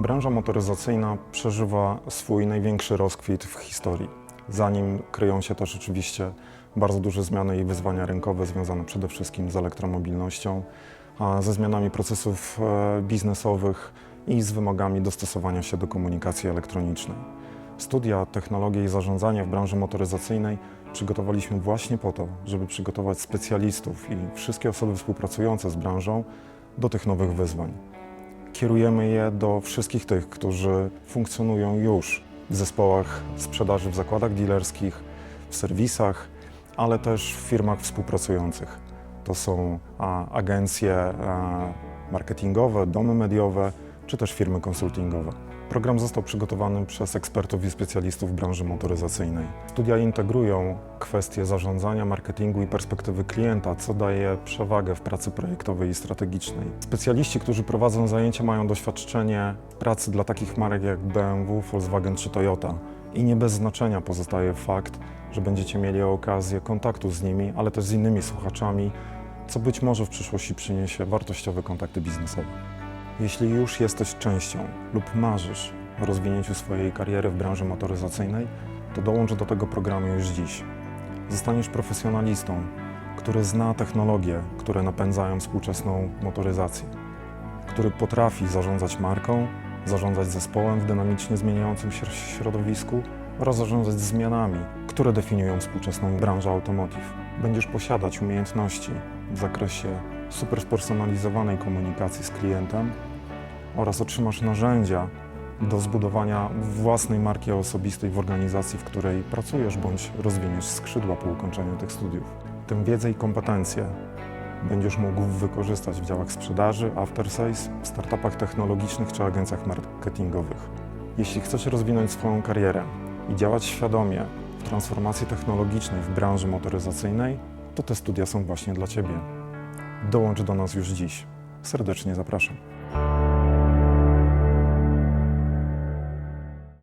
Branża motoryzacyjna przeżywa swój największy rozkwit w historii. Za nim kryją się też oczywiście bardzo duże zmiany i wyzwania rynkowe związane przede wszystkim z elektromobilnością, ze zmianami procesów e, biznesowych i z wymogami dostosowania się do komunikacji elektronicznej. Studia technologii i zarządzania w branży motoryzacyjnej przygotowaliśmy właśnie po to, żeby przygotować specjalistów i wszystkie osoby współpracujące z branżą do tych nowych wyzwań. Kierujemy je do wszystkich tych, którzy funkcjonują już w zespołach sprzedaży w zakładach dealerskich, w serwisach, ale też w firmach współpracujących. To są agencje marketingowe, domy mediowe czy też firmy konsultingowe. Program został przygotowany przez ekspertów i specjalistów branży motoryzacyjnej. Studia integrują kwestie zarządzania, marketingu i perspektywy klienta, co daje przewagę w pracy projektowej i strategicznej. Specjaliści, którzy prowadzą zajęcia, mają doświadczenie pracy dla takich marek jak BMW, Volkswagen czy Toyota. I nie bez znaczenia pozostaje fakt, że będziecie mieli okazję kontaktu z nimi, ale też z innymi słuchaczami, co być może w przyszłości przyniesie wartościowe kontakty biznesowe. Jeśli już jesteś częścią lub marzysz o rozwinięciu swojej kariery w branży motoryzacyjnej, to dołącz do tego programu już dziś. Zostaniesz profesjonalistą, który zna technologie, które napędzają współczesną motoryzację, który potrafi zarządzać marką, zarządzać zespołem w dynamicznie zmieniającym się środowisku oraz zarządzać zmianami, które definiują współczesną branżę automotive. Będziesz posiadać umiejętności w zakresie super spersonalizowanej komunikacji z klientem oraz otrzymasz narzędzia do zbudowania własnej marki osobistej w organizacji, w której pracujesz bądź rozwiniesz skrzydła po ukończeniu tych studiów. Tę wiedzę i kompetencje będziesz mógł wykorzystać w działach sprzedaży, after sales, w startupach technologicznych czy agencjach marketingowych. Jeśli chcesz rozwinąć swoją karierę i działać świadomie w transformacji technologicznej w branży motoryzacyjnej, to te studia są właśnie dla Ciebie. Dołącz do nas już dziś. Serdecznie zapraszam.